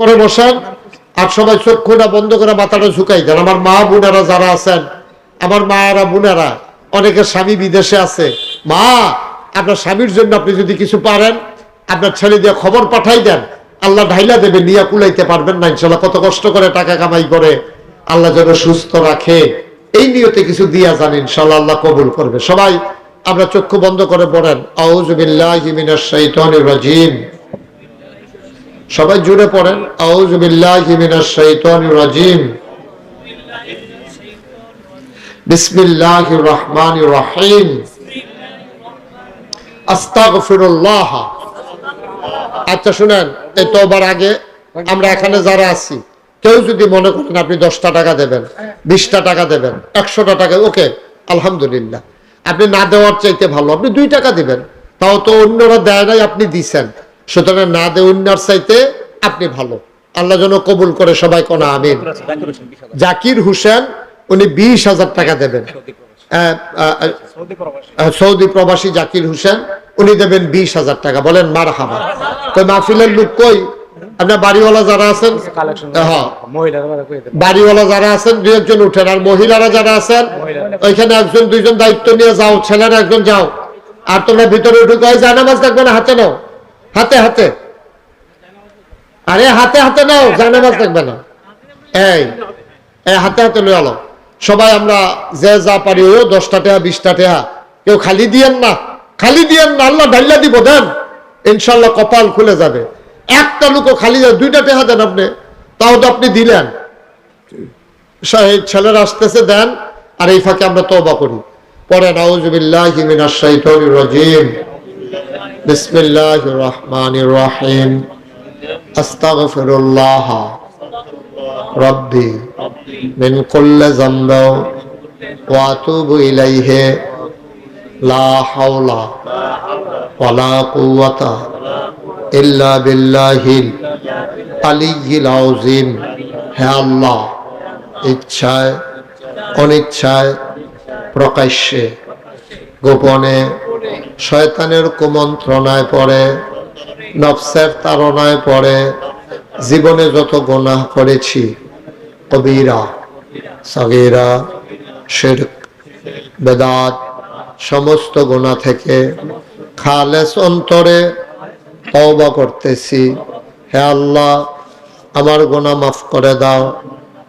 করে বসেন, আর সবাই চক্ষুটা বন্ধ করে মাথাটা ঝুঁকাই দেন। আমার মা, বোনেরা যারা আছেন, আমার মায়েরা, বোনেরা অনেকের স্বামী বিদেশে আছে। মা, আপনার স্বামীর জন্য আপনি যদি কিছু পারেন, আপনার ছেলে দিয়ে খবর পাঠাই দেন। আল্লাহ ঢাইলা দেবে, নিয়ে কুলাইতে পারবেন না, ইনশাল্লাহ। কত কষ্ট করে টাকা কামাই করে আল্লাহ যেন সুস্থ রাখে। এই নিয়তে কিছু দিয়া যান, ইনশাল্লাহ আল্লাহ কবুল করবে। সবাই, আমরা চক্ষু বন্ধ করে পড়েন। আউজুবিল্লাহি রাজিম। সবাই জুড়ে পড়েন। আচ্ছা শুনেন, এই তওবার আগে আমরা এখানে যারা আছি, কেউ যদি মনে করেন আপনি দশটা টাকা দেবেন, বিশটা টাকা দেবেন, একশোটা টাকা, ওকে, আলহামদুলিল্লাহ। আপনি না দেওয়ার চাইতে ভালো, আপনি দুই টাকা দিবেন। তাও তো অন্যরা দেয় নাই, আপনি দিছেন। সুতরাং না দে অন্যার চাইতে আপনি ভালো। আল্লাহ যেন কবুল করে সবাই কোনা আমিন। জাকির হোসেন উনি বিশ হাজার টাকা দেবেন। সৌদি প্রবাসী জাকির হোসেন উনি দেবেন বিশ হাজার টাকা। বলেন মার হাবা তো মাহফিলের লোক কই? আপনার বাড়িওয়ালা যারা আছেন? হ্যাঁ। বাড়িওয়ালা যারা আছেন দুই একজন উঠেন। আর মহিলারা যারা আছেন ওইখানে একজন দুইজন দায়িত্ব নিয়ে যাও ছেলেরা একজন যাও। আর তোমরা ভিতরে ঢুকে ওই জানামাজ দেখবে না হাতে নাও। হাতে হাতে। আরে হাতে হাতে নাও, জানামাজ দেখবে না। এই হাতে হাতে লয়ে আলো। সবাই আমরা যে যা পারি, ও দশটা টেহা বিশটা টেহা কেউ খালি দিয়েন না, খালি দিয়েন না, আল্লাহ ডাল্লা দিব, দেন। ইনশাল্লাহ কপাল খুলে যাবে। একটা লোকও খালি যাবে দুইটা টেহা দেন আপনি। তাও তো আপনি দিলেন। ছেলেরা আসতেছে, দেন। আর এই ফাঁকে আমরা তওবা করি। পরে নাউজুবিল্লাহি মিনাশ রাজিম বিসমিল্লাহির রহমানির রহিম। আস্তাগফিরুল্লাহ রব্বি মিন কুল্লি যামব ওয়া আতুবু ইলাইহি। লা হাওলা ওয়ালা কুওয়াতা ইল্লা বিল্লাহিল আলিয়্যিল আযীম। হে আল্লাহ, ইচ্ছায়, অনিচ্ছায় প্রকাশ্যে, গোপনে শয়তানের কুমন্ত্রণায় পড়ে, নফসের তাড়নায় পড়ে। জীবনে যত গোনাহ করেছি, কবিরা, সগীরা, শিরক, বেদাত, সমস্ত গোনা থেকে খালেস অন্তরে তওবা করতেছি। হে আল্লাহ, আমার গোনা মাফ করে দাও,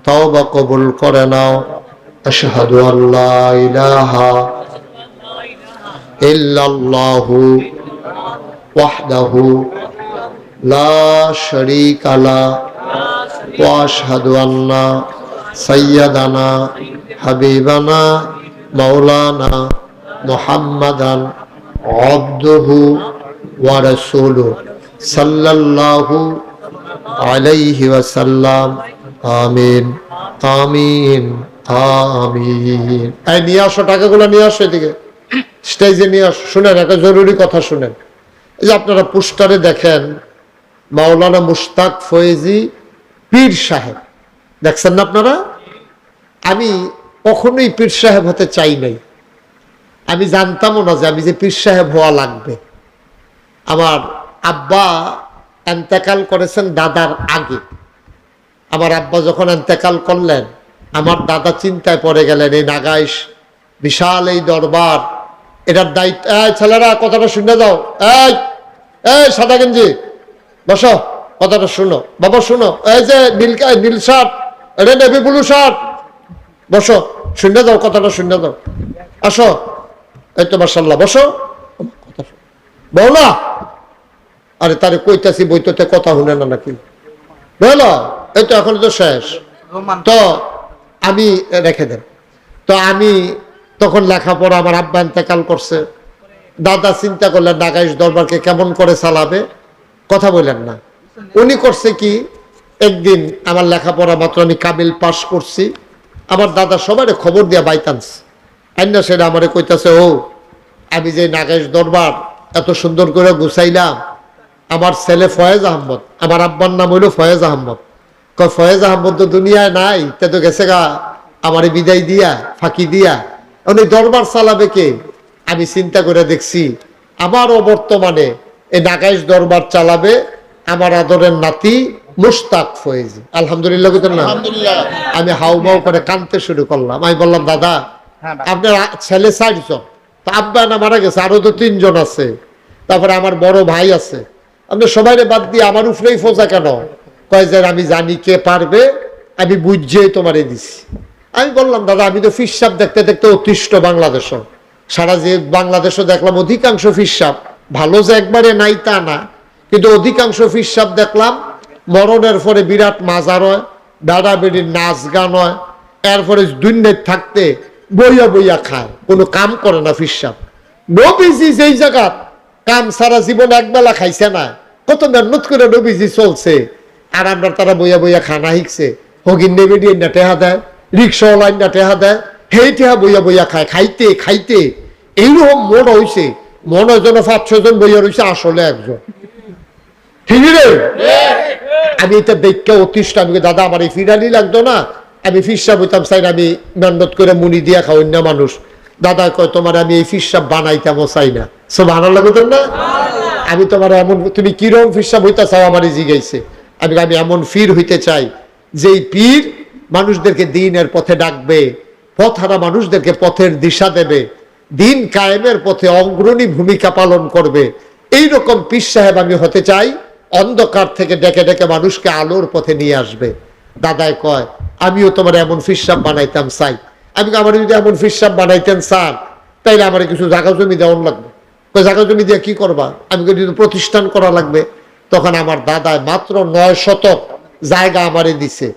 তওবা কবুল করে নাও। আশহাদু আল্লাহ ইলাহা ইল্লাল্লাহু ওয়াহদাহু লা শারীকা লা ওয়া আশহাদু আন্না সাইয়্যিদানা হাবিবানা মাওলানা মুহাম্মাদান আবদুহু ওয়া রাসূলুহু সাল্লাল্লাহু আলাইহি ওয়াসাল্লাম। আমিন। আমিন। আমিন। এই নিয়ে আসো, টাকাগুলো নিয়ে আসো এদিকে। স্টেজে নিয়ে শুনেন, একটা জরুরি কথা শুনেন। এই যে আপনারা পোস্টারে দেখেন, মাওলানা মুশতাক ফয়েজি পীর সাহেব। দেখছেন না আপনারা? আমি কখনোই পীর সাহেব হতে চাই নাই। আমি জানতামও না যে আমি যে পীর সাহেব হওয়া লাগবে। আমার আব্বা এন্তেকাল করেছেন দাদার আগে। আমার আব্বা যখন এন্তেকাল করলেন, আমার দাদা চিন্তায় পড়ে গেলেন, এই নাগাইশ, বিশাল এই দরবার এটার দায়িত্ব এই ছেলেরা কথাটা শুনে যাও। এই এই সাদা গেঞ্জি বসো কথাটা শুনো। বাবা শুনো এই যে নীল নীল শার্ট এটা নেভি ব্লু শার্ট। বসো শুনে দাও কথাটা শুনে দাও আসো এই তো মার্শাল্লাহ বসো। কথা। বলো না? আরে তারে কইতাছি বইতে কথা শুনে না নাকি? বুঝলো এই তো এখন তো শেষ। তো আমি রেখে দেন তো আমি তখন লেখাপড়া আমার আব্বা ইন্তেকাল করছে। দাদা চিন্তা করলেন, নাগাইশ দরবারকে কেমন করে চালাবে? কথা বললেন না। উনি করছে কি, একদিন আমার লেখাপড়া মাত্র আমি কাবিল পাশ করছি, আমার দাদা সবাই খবর দিয়া বাইতান্স আইনা সেটা আমারে কইতাছে, ও, আমি যে নাগাইশ দরবার এত সুন্দর করে গুছাইলাম, আমার ছেলে ফয়েজ আহমদ আমার আব্বার নাম হইল ফয়েজ আহমদ কয়, ফয়েজ আহমদ তো দুনিয়ায় নাই, তে তো গেছে গা, আমারে বিদায় দিয়া, ফাঁকি দিয়া উনি দরবার চালাবে কে? আমি চিন্তা করে দেখছি আমার অবর্তমানে এই নাগাইশ দরবার চালাবে আমার আদরের নাতি মুস্তাক ফয়েজি। আলহামদুলিল্লাহ কইতেন না? আমি হাউমাউ করে কানতে শুরু করলাম। আমি বললাম দাদা হ্যাঁ, আপনার ছেলে চারজন তা আব্বা না মারা গেছে আরও তো তিনজন আছে। তারপরে আমার বড় ভাই আছে। আপনি সবাই বাদ দিয়ে আমার উপরেই ফোজা কেন? কয় যে আমি জানি কে পারবে আমি বুঝিয়ে তোমারে দিছি। আমি বললাম, দাদা, আমি তো ফিসাব দেখতে দেখতে অতিষ্ঠ বাংলাদেশও সারা যে বাংলাদেশও দেখলাম, অধিকাংশ ফিসাব ভালো যে একবারে নাই তা না। কিন্তু অধিকাংশ ফিসাব দেখলাম, মরণের পরে বিরাট মাজার হয় বেড়া বেড়ির নাচ গান হয়, এরপরে দুর্নীতি থাকতে বইয়া বইয়া খায়। কোনো কাম করে না ফিসাব নবীজি যেই জায়গা, কাম সারা জীবন একবেলা খাইছে না। কত মেহনত করে নবীজি চলছে। আর আমরা তারা বইয়া বইয়া খানা শিখছে হগিন নেবে দিয়ে না টেহা দেয়। রিক্সাওয়ালা না টেহা দেয়, সেই টেহা বইয়া বইয়া খায়, খাইতে খাইতে। এইরকম মন হয়েছে মনে যেন পাঁচ ছজন বইয়া রয়েছে আসলে একজন। ঠিক রে? আমি এটা দেখতে অতিষ্ঠ, আমি দাদা, আমার এই ফিরানি লাগতো না। আমি ফিরসাব হইতাম চাই আমি মেহনত করে মুনি দিয়া খাও অন্য মানুষ। দাদা কয়, তোমার আমি এই ফিরসাব বানাইতামও চাই না। সব ভালো লাগতো না? আমি তোমার এমন, তুমি কিরম ফিরসাব হইতা চাও আমার জিগাইছে। আমি আমি এমন ফির হইতে চাই, যেই পীর মানুষদেরকে দিনের পথে ডাকবে, পথ পথহারা মানুষদেরকে পথের দিশা দেবে, দিন কায়েমের পথে অগ্রণী ভূমিকা পালন করবে। এই রকম পীর সাহেব আমি হতে চাই, অন্ধকার থেকে ডেকে ডেকে মানুষকে আলোর পথে নিয়ে আসবে। দাদায় কয়, আমিও তোমার এমন ফিসাব বানাইতাম চাই আমি আমার যদি এমন ফিসাব বানাইতেন চান তাইলে আমার কিছু জায়গা জমি দেওয়ান লাগবে। তো জায়গা জমি দিয়ে কি করবা? আমি যদি প্রতিষ্ঠান করা লাগবে। তখন আমার দাদায় মাত্র নয় শতক জায়গা আমারে দিছে।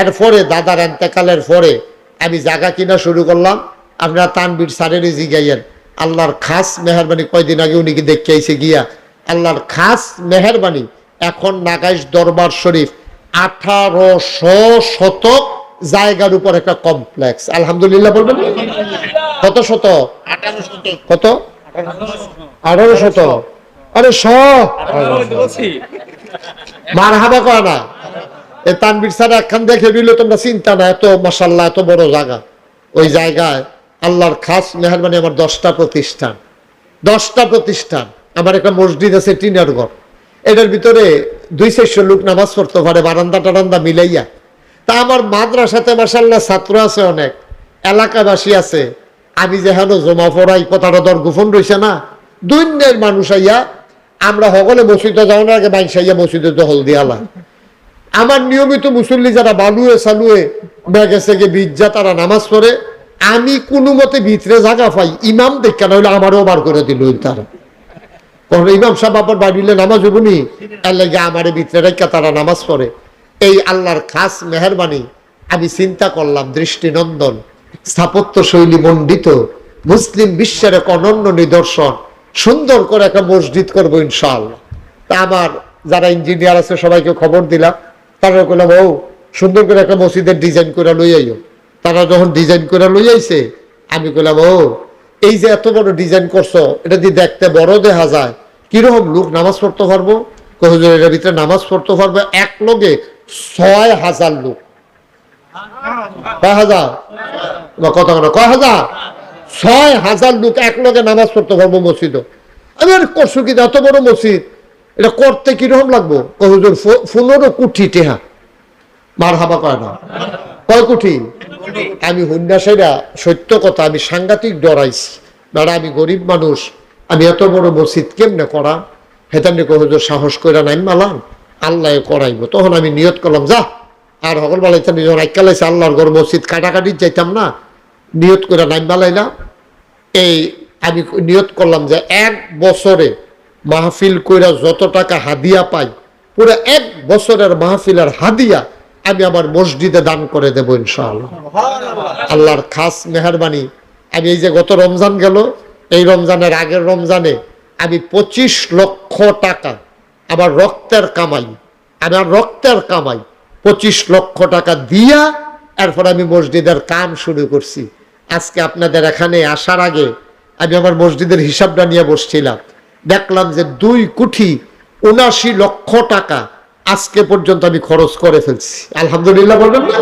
এরপরে দাদার এন্তেকালের পরে আমি জায়গা কিনা শুরু করলাম। আপনারা তানবির সারের জিগাইয়েন। আল্লাহর খাস মেহরবানি কয়দিন আগে উনি কি দেখে আইছে গিয়া। আল্লাহর খাস মেহরবানি এখন নাগাইশ দরবার শরীফ আঠারোশো শতক জায়গার উপর একটা কমপ্লেক্স। আলহামদুলিল্লাহ বলবেন? কত শত? কত? আঠারো শত। আরে শ! মার হাবা কয় না? তানবির স্যার একখান দেখে দিলে তোমরা চিন্তা না, এত মাসাল্লাহ এত বড় জায়গা। ওই জায়গায় আল্লাহর খাস মেহরবানি আমার দশটা প্রতিষ্ঠান। দশটা প্রতিষ্ঠান। আমার একটা মসজিদ আছে টিনের ঘর। এটার ভিতরে দুই চারশো লোক নামাজ পড়তে পারে, বারান্দা টারান্দা মিলাইয়া। তা আমার মাদ্রাসাতে মাসাল্লাহ ছাত্র আছে অনেক, এলাকাবাসী আছে। আমি যেহেন জমা পড়াই, কথাটা দর গোপন রয়েছে না। দৈন্যের মানুষ আইয়া, আমরা সকলে মসজিদে যাওয়ার আগে বাইশ মসজিদে দহল দিয়ালা আমার নিয়মিত মুসল্লি যারা বালুয়ে সালুয়ে ব্যাগে সেগে বিজ্জা তারা নামাজ পড়ে, আমি কোনো মতে ভিতরে জায়গা পাই, ইমাম দেখা নইলে আমারও বার করে দিল তারা কখন ইমাম সাহেব আবার বাড়িলে নামাজ এর লাগে আমার ভিতরে রেখা তারা নামাজ পড়ে। এই আল্লাহর খাস মেহরবানি আমি চিন্তা করলাম, দৃষ্টিনন্দন স্থাপত্য শৈলী মণ্ডিত, মুসলিম বিশ্বের এক অনন্য নিদর্শন, সুন্দর করে একটা মসজিদ করব ইনশাআল্লাহ। তা আমার যারা ইঞ্জিনিয়ার আছে সবাইকে খবর দিলাম। তারা বললাম ও সুন্দর করে একটা মসজিদের ডিজাইন করে লই আইও। তারা যখন ডিজাইন করে লই আইছে, আমি কইলাম ও এই যে এত বড় ডিজাইন করছ, এটা দিয়ে দেখতে বড় দেখা যায়, কীরকম লোক নামাজ পড়তে পারব? কই, হুজুর, এটার ভিতরে নামাজ পড়তে পারবে এক লগে ছয় হাজার লোক। হাজার? বা কত কয় হাজার? ছয় হাজার লোক এক লগে নামাজ পড়তে পারব মসজিদও আমি আর করছ কি এত বড় মসজিদ? এটা করতে কীরকম লাগবো? হুজুর পনেরো কোটি টেহা। মার হাবা কয় না? কয় কোটি আমি হুন্ডাসেরা সত্য কথা, আমি সাংঘাতিক ডরাইছি। দাঁড়া আমি গরিব মানুষ, আমি এত বড় মসজিদ কেমনে করা হেতামনি হুজুর, সাহস কইরা নাই মালাম। আল্লাহ করাইব। তখন আমি নিয়ত করলাম, যা। আর সকল বালাইতে নিজের আইকালাইছে আল্লাহর ঘর মসজিদ কাটাকাটি যাইতাম না। নিয়ত করে নাই বালাইলাম এই আমি নিয়ত করলাম যে এক বছরে মাহফিল কইরা যত টাকা হাদিয়া পাই পুরো এক বছরের মাহফিলের হাদিয়া আমি আমার মসজিদে দান করে দেবো ইনশাআল্লাহ। আল্লাহর খাস মেহরবানি। আমি এই যে গত রমজান গেল এই রমজানের আগের রমজানে আমি পঁচিশ লক্ষ টাকা আমার রক্তের কামাই আমার রক্তের কামাই পঁচিশ লক্ষ টাকা দিয়া এরপর আমি মসজিদের কাম শুরু করছি। আজকে আপনাদের এখানে আসার আগে আমি আমার মসজিদের হিসাবটা নিয়ে বসছিলাম। দেখলাম যে দুই কোটি উনাশি লক্ষ টাকা আজকে পর্যন্ত আমি খরচ করে ফেলছি। আলহামদুলিল্লাহ বলবেন না?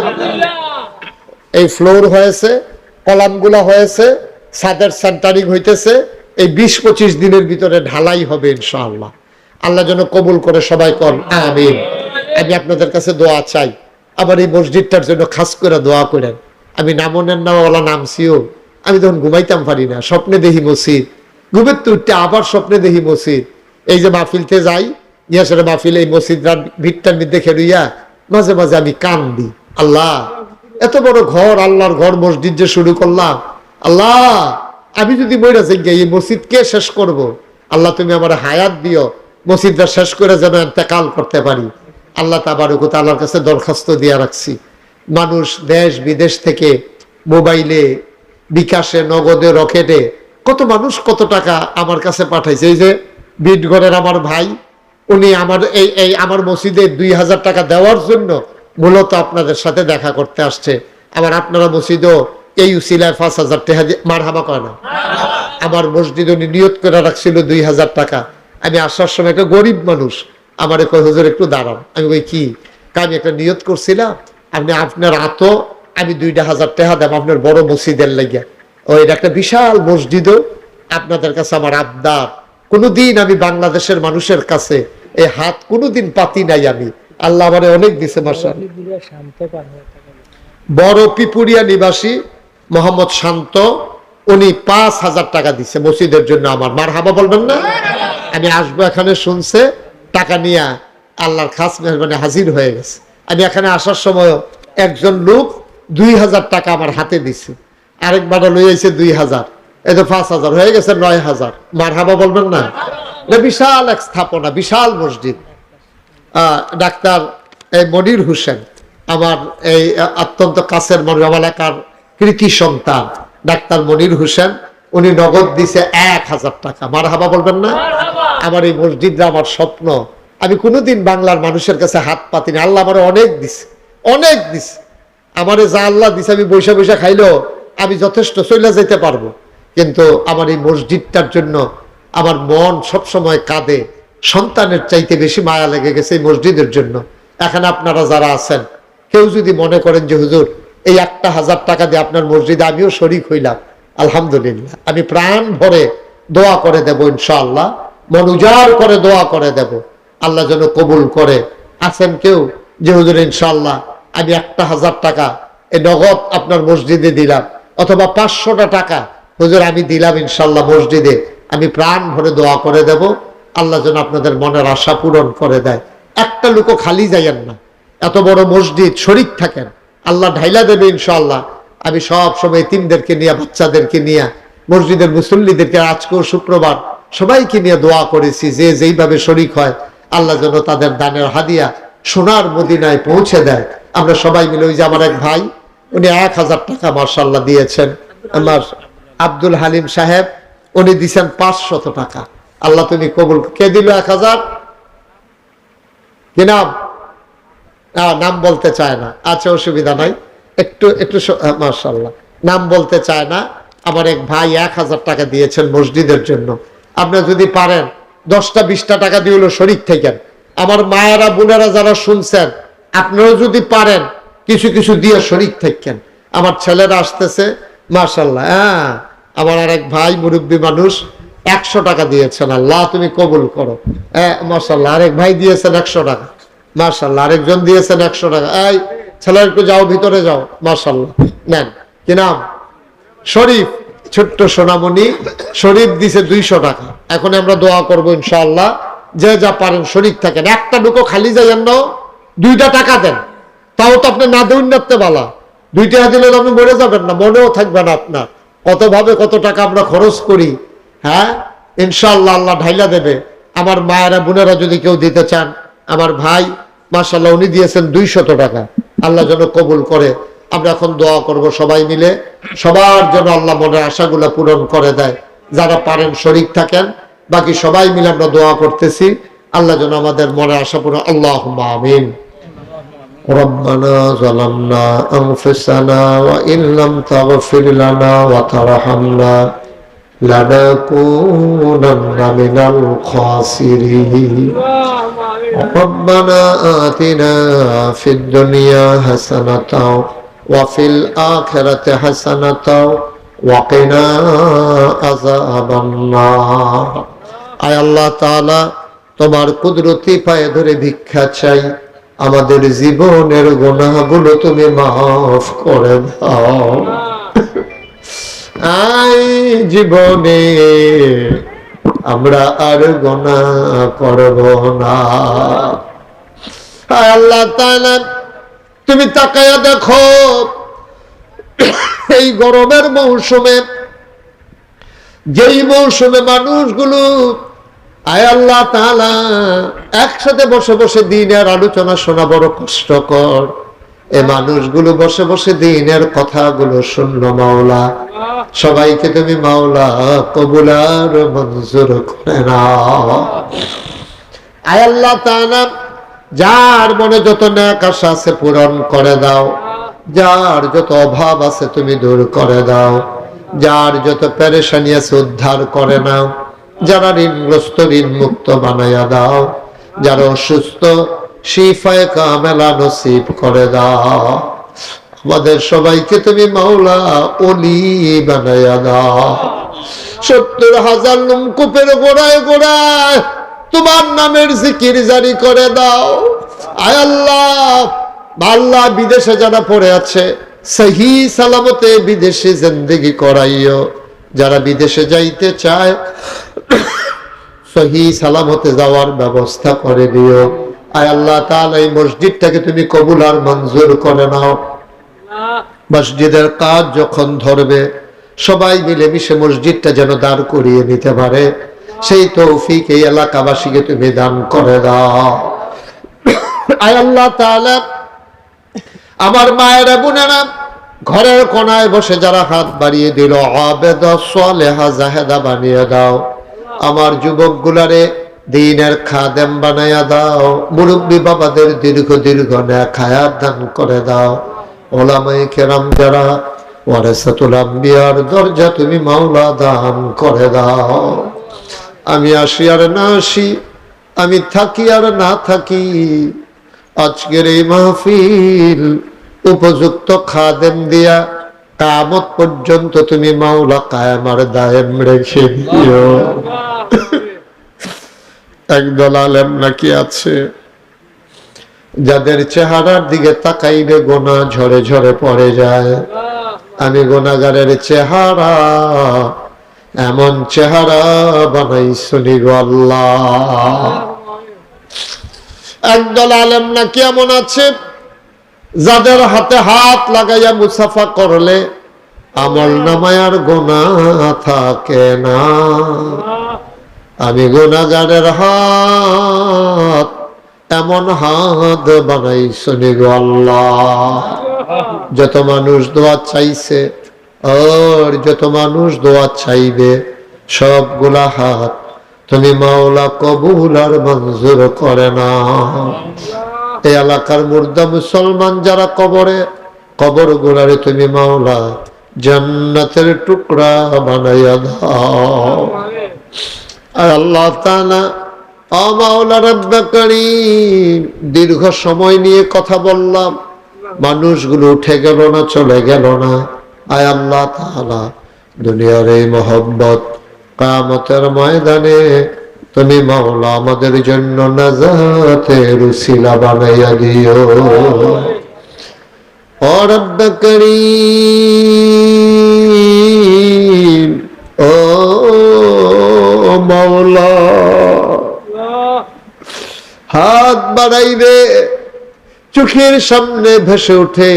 এই ফ্লোর হয়েছে কলামগুলো হয়েছে ছাদের সেন্টারিং হইতেছে এই বিশ পঁচিশ দিনের ভিতরে ঢালাই হবে ইনশাআল্লাহ। আল্লাহ যেন কবুল করে সবাই কর আমিন। আমি আপনাদের কাছে দোয়া চাই আবার এই মসজিদটার জন্য খাস করে দোয়া করেন। আমি নামনের নাম ওলা নামছিও আমি তখন ঘুমাইতাম পারি না স্বপ্নে দেখি মসজিদ। ঘুমের উঠতে আবার স্বপ্নে দেখি মসজিদ। এই যে মাহফিলতে যাই ইয়াসরে মাহফিল এই মসজিদটার ভিড়টার মধ্যে খেলুইয়া মাঝে মাঝে আমি কান্দি। আল্লাহ, এত বড় ঘর, আল্লাহর ঘর মসজিদ যে শুরু করলাম। আল্লাহ, আমি যদি মইরা যাই এই মসজিদ কে শেষ করব। আল্লাহ, তুমি আমার হায়াত দিও। মসজিদটা শেষ করে যেন এতেকাল করতে পারি। আল্লাহ তাবারুক আল্লাহর কাছে দরখাস্ত দিয়ে রাখছি। মানুষ দেশ বিদেশ থেকে মোবাইলে, বিকাশে, নগদে, রকেটে কত মানুষ কত টাকা আমার কাছে পাঠাইছে? এই যে বিটগড়ের আমার ভাই, উনি আমার এই এই আমার মসজিদে দুই হাজার টাকা দেওয়ার জন্য মূলত আপনাদের সাথে দেখা করতে আসছে। আবার আপনারা মসজিদও এই উসিলায় পাঁচ হাজার মার হামা করে না। আমার মসজিদ উনি নিয়ত করে রাখছিল দুই হাজার টাকা। আমি আসার সময় একটা গরিব মানুষ, আমার এক হুজুর, একটু দাঁড়ান। আমি ওই কি? আমি একটা নিয়ত করছিলাম। আপনি আপনার আতো, আমি দুইটা হাজার টাকা দেব আপনার বড় মসজিদের লাগিয়া। ও, এটা একটা বিশাল মসজিদও। আপনাদের কাছে আমার আবদার। কোনোদিন আমি বাংলাদেশের মানুষের কাছে এই হাত কোনোদিন পাতি নাই আমি। আল্লাহ আমারে অনেক দিছে মাসাল বড় পিপুরিয়া নিবাসী মোহাম্মদ শান্ত, উনি পাঁচ হাজার টাকা দিছে মসজিদের জন্য আমার। মার হাবা বলবেন না? আমি আসব এখানে, শুনছে, টাকা নিয়ে আল্লাহর খাস মেহরবানি হাজির হয়ে গেছে। আমি এখানে আসার সময় একজন লোক দুই হাজার টাকা আমার হাতে দিছে। আরেকবার লইয়াছে দুই হাজার। এই তো পাঁচ হাজার হয়ে গেছে নয় হাজার। মার হাবা বলবেন না? এটা বিশাল এক স্থাপনা বিশাল মসজিদ। ডাক্তার এই মনির হোসেন আমার এই অত্যন্ত কাছের মানুষ আমার এলাকার কৃতি সন্তান ডাক্তার মনির হোসেন উনি নগদ দিছে এক হাজার টাকা। মার হাবা বলবেন না? আমার এই মসজিদটা আমার স্বপ্ন। আমি কোনোদিন বাংলার মানুষের কাছে হাত পাতিনি। আল্লাহ আমার অনেক দিছে অনেক দিছে। আমারে যা আল্লাহ দিছে আমি বৈশা বৈশা খাইলেও আমি যথেষ্ট চলে যেতে পারব। কিন্তু আমার এই মসজিদটার জন্য আমার মন সব সময় কাঁদে। সন্তানের চাইতে বেশি মায়া লেগে গেছে এই মসজিদের জন্য। এখানে আপনারা যারা আছেন, কেউ যদি মনে করেন যে, হুজুর, এই একটা হাজার টাকা দিয়ে আপনার মসজিদে আমিও শরিক হইলাম। আলহামদুলিল্লাহ। আমি প্রাণ ভরে দোয়া করে দেব ইনশাআল্লাহ। মন উজাড় করে দোয়া করে দেব। আল্লাহ যেন কবুল করে। আছেন কেউ যে, হুজুর, ইনশাআল্লাহ, আমি একটা হাজার টাকা এই নগদ আপনার মসজিদে দিলাম। অথবা পাঁচশোটা টাকা, হুজুর, আমি দিলাম ইনশাল্লাহ মসজিদে, আমি প্রাণ ভরে দোয়া করে দেব। আল্লাহ যেন আপনাদের মনের আশা পূরণ করে দেয়। একটা লোকও খালি যাইয়েন না। এত বড় মসজিদ, শরিক থাকেন। আল্লাহ ঢাইলা দেবে ইনশাল্লাহ। আমি সব সময় তিনদেরকে নিয়ে, বাচ্চাদেরকে নিয়ে, মসজিদের মুসল্লিদেরকে আজকেও শুক্রবার সবাইকে নিয়ে দোয়া করেছি, যে যেইভাবে শরিক হয়, আল্লাহ যেন তাদের দানের হাদিয়া সোনার মদিনায় পৌঁছে দেয়। আমরা সবাই মিলে, ওই যে আমার এক ভাই উনি এক হাজার টাকা মার্শাল্লাহ দিয়েছেন। আমার আব্দুল হালিম সাহেব উনি দিছেন পাঁচশত টাকা। আল্লাহ তুমি কবুল কে দিল এক হাজার? কি নাম? নাম বলতে চায় না। আচ্ছা অসুবিধা নাই। একটু একটু মার্শাল্লাহ নাম বলতে চায় না। আমার এক ভাই এক হাজার টাকা দিয়েছেন মসজিদের জন্য। আপনারা যদি পারেন দশটা বিশটা টাকা দিয়ে হলো শরিক থেকেন। আমার মায়েরা বোনেরা যারা শুনছেন আপনারাও যদি পারেন কিছু কিছু দিয়ে শরিক থাকেন। আমার ছেলেরা আসতেছে মার্শাল্লাহ হ্যাঁ আমার আর এক ভাই মুরব্বী মানুষ একশো টাকা দিয়েছেন, আল্লাহ তুমি কবুল করো। হ্যাঁ আরেক ভাই দিয়েছেন একশো টাকা মার্শাল্লাহ আরেকজন দিয়েছেন একশো টাকা। এই, ছেলের একটু যাও, ভিতরে যাও মার্শাল্লাহ নেন, কি নাম? শরীফ, ছোট্ট সোনামণি, শরীফ দিছে দুইশো টাকা। এখন আমরা দোয়া করব ইনশাআল্লাহ, যে যা পারেন শরীফ থাকেন। একটা ঢুকো খালি না, দুইটা টাকা দেন। তাও তো আপনি না দেউন নাতে বালা। দুই টাকা দিলে আপনি মরে যাবেন না, মনেও থাকবে না আপনার। কতভাবে কত টাকা আমরা খরচ করি হ্যাঁ? ইনশাআল্লাহ আল্লাহ ঢাইলা দেবে। আমার মায়েরা, বোনেরা যদি কেউ দিতে চান, আমার ভাই মাসাল্লাহ উনি দিয়েছেন দুইশত টাকা। আল্লাহ যেন কবুল করে। আমরা এখন দোয়া করব সবাই মিলে। সবার জন্য আল্লাহ মনের আশাগুলো পূরণ করে দেয়। যারা পারেন শরিক থাকেন, বাকি সবাই মিলে আমরা দোয়া করতেছি। আল্লাহ যেন আমাদের মনের আশা পূরণ আল্লাহ আমিন। ربنا ظلمنا أنفسنا وإن لم تغفر لنا وترحمنا لنكونن من الخاسرين ربنا آتنا في الدنيا حسنة وفي الآخرة حسنة وقنا عذاب النار আয় আল্লাহ তাআলা তোমার কুদরতি পায়ে ধরে ভিক্ষা চাই আমাদের জীবনের গুণাগুলো তুমি মাফ করে দাও। আই জীবনে আমরা আর গোনা করব না। আল্লাহ তাআলা, তুমি তাকায়া দেখো, এই গরমের মৌসুমে, যেই মৌসুমে মানুষগুলো আয় আল্লাহ তাআলা, একসাথে বসে বসে দিনের আলোচনা শোনা বড় কষ্টকর। এ মানুষগুলো বসে বসে দিনের কথাগুলো শুনলো মাওলা। সবাইকে তুমি মাওলা কবুলার মঞ্জুর করে নাও। আয় আল্লাহ তাআলা, যার মনে যত ন্যাক আশা আছে পূরণ করে দাও। যার যত অভাব আছে তুমি দূর করে দাও। যার যত পেরেশানি আছে উদ্ধার করে নাও। যারা ঋণগ্রস্ত ঋণ মুক্ত বানাইয়া দাও। যারা অসুস্থ, শিফায় কামেলা নসিব করে দাও। আমাদের সবাইকে তুমি মাওলা অলি বানাইয়া দাও। সত্তর হাজার লুমকুপের গোড়ায় গোড়ায় তোমার নামের জিকির জারি করে দাও। আয় আল্লাহ আল্লাহ বিদেশে যারা পড়ে আছে, সহি সালামতে বিদেশে জিন্দগি করাইও। যারা বিদেশে যাইতে চায়, সহি সালামতে যাওয়ার ব্যবস্থা করে দিও। আয় আল্লাহ তাআলা, এই মসজিদটাকে তুমি কবুল আর মঞ্জুর করে নাও। মসজিদের কাজ যখন ধরবে, সবাই মিলেমিশে মসজিদটা যেন দাঁড় করিয়ে নিতে পারে। সেই তৌফিক এই এলাকাবাসীকে তুমি দান করে দাও। আয় আল্লাহ তাআলা, আমার মায়েরা, বোনেরা ঘরের কোনায় বসে যারা হাত বাড়িয়ে দিল, আবেদ সালেহা, জাহেদা বানিয়ে দাও। আমার যুবক গুলারে দিনের খাদেম বানাইয়া দাও। মুরব্বী বাবাদের দীর্ঘ দীর্ঘ খায়াত দান করে দাও। ওলামাই কেরাম যারা, ওয়ারেসাতুল দরজা তুমি মাওলা দান করে দাও। আমি আসি আর না আসি, আমি থাকি আর না থাকি। আজকের এই মাহফিল উপযুক্ত খাদেম দিয়া কামত পর্যন্ত তুমি মাওলা কায়ামার দায়েম রেখে দিও। একদল আলেম নাকি আছে? যাদের চেহারার দিকে তাকাইলে গোনা ঝরে ঝরে পড়ে যায়। আমি গোনাগারের চেহারা, এমন চেহারা বানাই শুনি আল্লাহ। একদল আলেম নাকি এমন আছে? যাদের হাতে হাত লাগাইয়া মুসাফা করলে আমল নামায়ার গোনা থাকে না। আমি গুনাগারের হাত এমন হাত বানাই শুনি আল্লাহ। যত মানুষ দোয়া চাইছে, আর যত মানুষ দোয়া চাইবে, সবগুলা হাত তুমি মাওলা কবুল আর মঞ্জুর করে না এই এলাকার মুর্দা মুসলমান যারা কবরে, কবর গুলারে তুমি মাওলা জান্নাতের টুকরা বানাইয়া দাও। আর আল্লাহ আমাওলা রব্বা দীর্ঘ সময় নিয়ে কথা বললাম। মানুষগুলো উঠে গেল না, চলে গেল না। আয় আল্লাহ দুনিয়ার এই মোহব্বত কামতের ময়দানে তুমি মাওলা আমাদের জন্য নাজাতের উসিলা বানাইয়া দিও। ও রব্ব করিম, ও মাওলা হাত বাড়াইবে, চোখের সামনে ভেসে ওঠে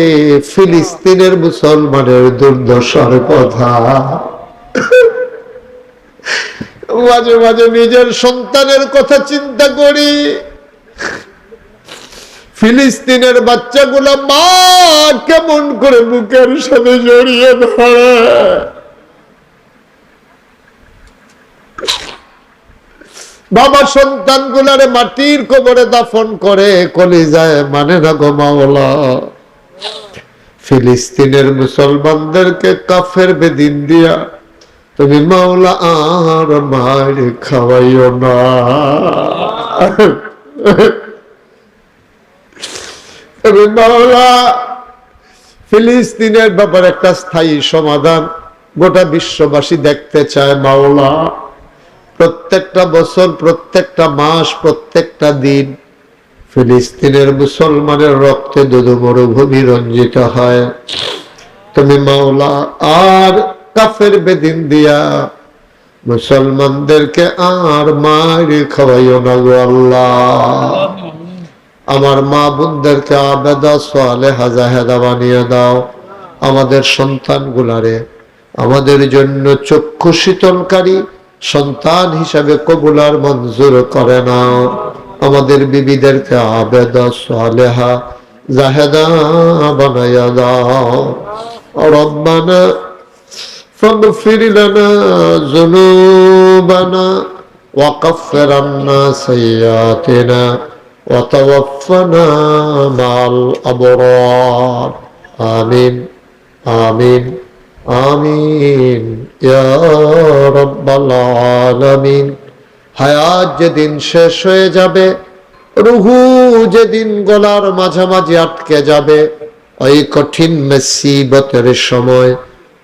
ফিলিস্তিনের মুসলমানের দুর্দশার কথা। মাঝে মাঝে নিজের সন্তানের কথা চিন্তা করি। ফিলিস্তিনের বাচ্চাগুলা মা, কেমন করে বুকের সাথে জড়িয়ে ধরে। বাবা সন্তান গুলারে মাটির কবরে দাফন করে, কলিজায় মানে না গো মাওলা। ফিলিস্তিনের মুসলমানদেরকে কাফের বেদিন দিয়া তুমি মাওলা আর মার খাওয়াইও না। তুমি মাওলা, ফিলিস্তিনের ব্যাপারে একটা স্থায়ী সমাধান গোটা বিশ্ববাসী দেখতে চায় মাওলা। প্রত্যেকটা বছর, প্রত্যেকটা মাস, প্রত্যেকটা দিন ফিলিস্তিনের মুসলমানের রক্তে দুদু মরুভূমি রঞ্জিত হয়। তুমি মাওলা আর কাফের বেদিন দিয়া। মুসলমানদেরকে আর মার খাওয়াইও না গো আল্লাহ। আমার মা বোনদেরকে আবেদা সোয়ালে হাজাহেদা বানিয়ে দাও। আমাদের সন্তান গুলারে আমাদের জন্য চক্ষু শীতলকারী সন্তান হিসাবে কবুলার মঞ্জুর করে নাও। আমাদের বিবিদেরকে আবেদা সোয়ালেহা জাহেদা বানাইয়া দাও। রব্বানা فاغفر لنا ذنوبنا وكفر عنا سيئاتنا وتوفنا مع الأبرار آمين آمين آمين يا رب العالمين হায়াত যেদিন শেষ হয়ে যাবে রুহু যেদিন গলার মাঝামাঝি আটকে যাবে ওই কঠিন মেসিবতের সময়